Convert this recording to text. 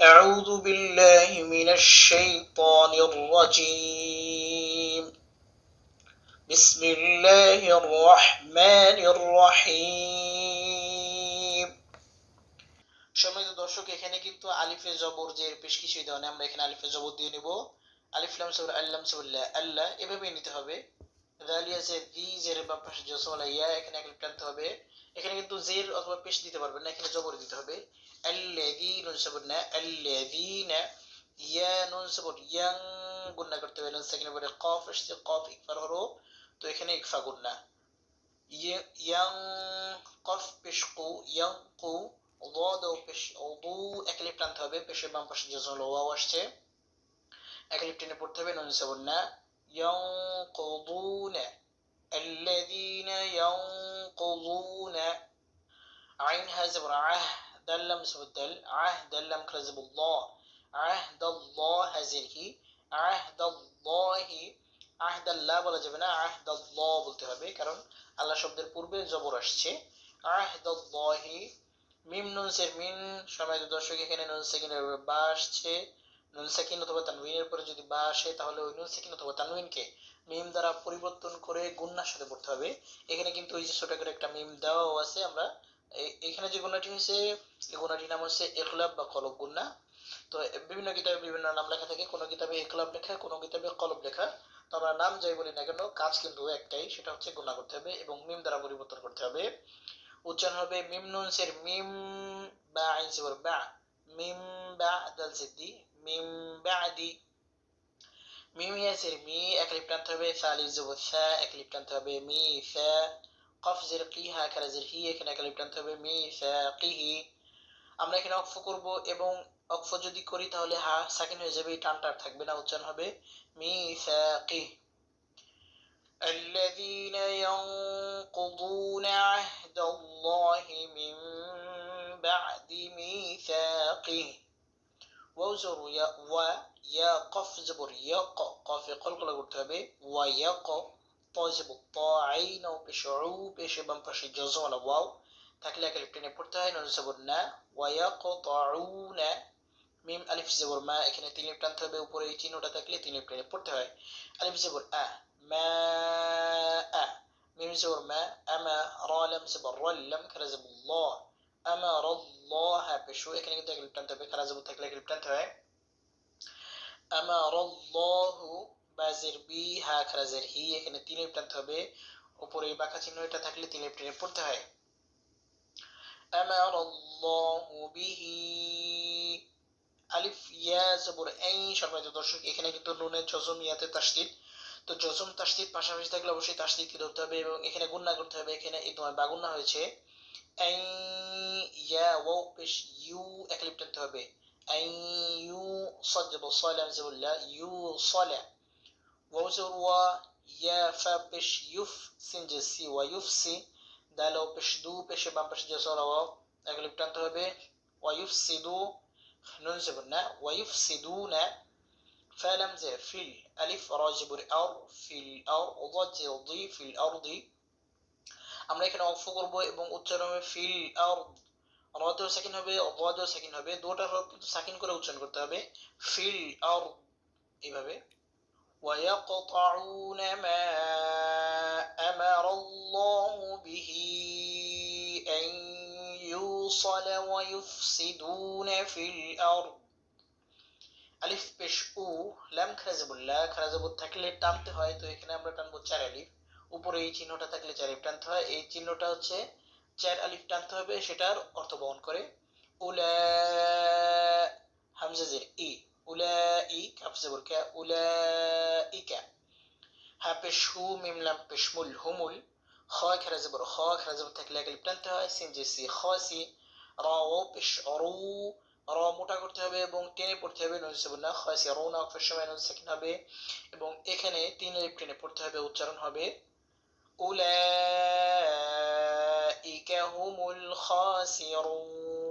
أعوذ بالله من الشيطان الرجيم بسم الله الرحمن الرحيم সম্মানিত দর্শক এখানে কিন্তু আলিফে জবর যে বেশ কিছুই দেওয়া নেই আমরা এখানে আলিফে জবর দিয়ে নেব আলিফ লাম সাবর আল্লাম সাবুল্লাহ আল্লাহ এভাবে নিতে হবে দালিয়া যে দি জের বাম পাশে জসমলা ইয়া এখানে এক টানতে হবে এখানে কিন্তু জের অথবা পেশ দিতে পারবেন না এখানে জবর দিতে হবে আল্লাযী নুন সাবর না আল্লাযীনা ইয়া নুন সাবর ইয়াং গুন্না করতে হবে নুন সাকিনের পরে কফ আসছে কফ ইকফার হরো তো এখানে ইকফা গুন্না ইয়াং কফ পেশ কু ইয়াং কু ضاد ও পেশ ওদু এক লিপ টানতে হবে পেশের বাম পাশে জসমলা ওয়াও আসছে এক লিপ টেনে পড়তে হবে নুন সাবর না ينقضون الذين ينقضون عين هزبر عهد اللم سبدل عهد اللم كرزب الله عهد الله هزركي عهد الله عهد الله বলা যাবে না عهد الله বলতে হবে কারণ আল্লাহ শব্দের পূর্বে জবর আসছে عهد الله মিম নুনসের মিন সময় দর্শক এখানে নুন সেকেন্ডের বা আসছে নুন সাকিন অথবা তানউইনের পরে যদি বা আসে তাহলে ওই নুন সাকিন অথবা তানউইনকে মিম দ্বারা পরিবর্তন করে গুন্নার সাথে পড়তে হবে এখানে কিন্তু ওই যে ছোট করে একটা মিম দেওয়াও আছে আমরা এখানে যে গুণাটি হয়েছে, এই গুণাটির নাম হচ্ছে একলাব বা কলব গুন্না তো বিভিন্ন কিতাবে বিভিন্ন নাম লেখা থাকে। কোনো কিতাবে একলাব লেখা, কোনো কিতাবে কলব লেখা। তো আমরা নাম যাই বলি না কেন, কাজ কিন্তু একটাই, সেটা হচ্ছে গুণা করতে হবে এবং মিম দ্বারা পরিবর্তন করতে হবে। উচ্চারণ হবে মিম নুনসের মিম বা আইন বা, মিম বা দাল সিদ্দি, মিম বাদি মিম ইয়াসির মি, এক লিপ টানতে হবে সালিফ জবর সা, এক লিপ টানতে হবে মি, সা। কফ জির কি হা খারা জির হি এখানে এক লিপ টানতে হবে মি সা কিহি আমরা এখানে অক্ফ করব এবং অক্ফ যদি করি তাহলে হা সাকিন হয়ে যাবে টানটার থাকবে না উচ্চারণ হবে মি সা কি الذين ينقضون عهد الله من بعد ميثاقه ওয়াউজর ইয়া ওয়া ইয়া কফ জবর ইয়া ক কফে কলকলা করতে হবে ওয়া ইয়া ক ত জবর ত আইন ও পেশে উ পেশে বাম পাশে জজমালা ওয়াও থাকলে একালে টেনে পড়তে হয় নুন জবর না ওয়া ইয়া ক ত না মিম আলিফ জবর মা এখানে তিন লিপ টানতে হবে উপরে এই চিহ্নটা থাকলে তিন লিপ টেনে পড়তে হয় আলিফ জবর আ মা আ মিম জবর মা আমা রা লাম জবর রাল্লাম খারা জবর আল্লাহ আমার আল্লাহ পেশু এখানে কিন্তু এক লিপ টানতে হবে খারা জবর থাকলে এক লিপ টানতে হয় আমার আল্লাহু বাজের বি, হা খারাজের হি, এখানে তিলে টানতে হবে। উপরে বাঁকা চিহ্নটা থাকলে তিলে টেনে পড়তে হয়। আমার বিহি। আলিফ, ইয়া, জবর এই সম্মানিত দর্শক, এখানে কিন্তু নুনের জজম, ইয়াতে তাসদিদ। তো জজম, তাসদিদ পাশাপাশি থাকলে অবশ্যই তাসদিদকে ধরতে হবে এবং এখানে গুণনা করতে হবে। এখানে এই তোমার বাগুন্না হয়েছে। এই ইয়া, ওয়াও, পেশ, ইউ, এক লিপ টানতে হবে। এই ইউ, সজ্জাব সলাম জবুল্লাহ ইউ সলা ووزر و يا فا পেশ ইউফ সিনজেসি ওয়া ইউফসি দালো পেশ দু পেশে বাম পেশ জসরা ওয়া এক লিপ টানতে হবে ওয়া ইউফসিদু নুন জবর না ওয়া ইউফসিদুনা فلم زي في الألف راجب الأر في الأر ضي في الأرض আমরা এখানে অক্ষ করব এবং উচ্চারণ হবে ফিল আর রতেও সেকেন্ড হবে অদেও সেকেন্ড হবে দুটা হরফ কিন্তু সাকিন করে উচ্চারণ করতে হবে ফিল আর এইভাবে ويقطعون ما أمر الله به أن يوصل ويفسدون في الأرض আলিফ পেশ উ লাম খারাজাবুল্লাহ খারাজাবুল থাকলে টানতে হয় তো এখানে আমরা টানবো চার আলিফ উপরে এই চিহ্নটা থাকলে চার আলিফ টানতে হয় এই চিহ্নটা হচ্ছে চার আলিফ টানতে হবে সেটার অর্থ বহন করে উলা হামজাজের ই উলা ই কাফজাবুর কা উলা ইকা হা পেশ হু মিমলাম পেশমুল হুমুল খ খেরা যাবর খ খেরা যাবর থাকলে এক আলিফ টানতে হয় সিন যে সি খ সি র ও পেশ অরু র মোটা করতে হবে এবং টেনে পড়তে হবে নুন সেবন না খয়সি রৌনা অক্ষর সময় নুন সেকেন্ড হবে এবং এখানে তিন লিপ টেনে পড়তে হবে উচ্চারণ হবে أولئك هم الخاسرون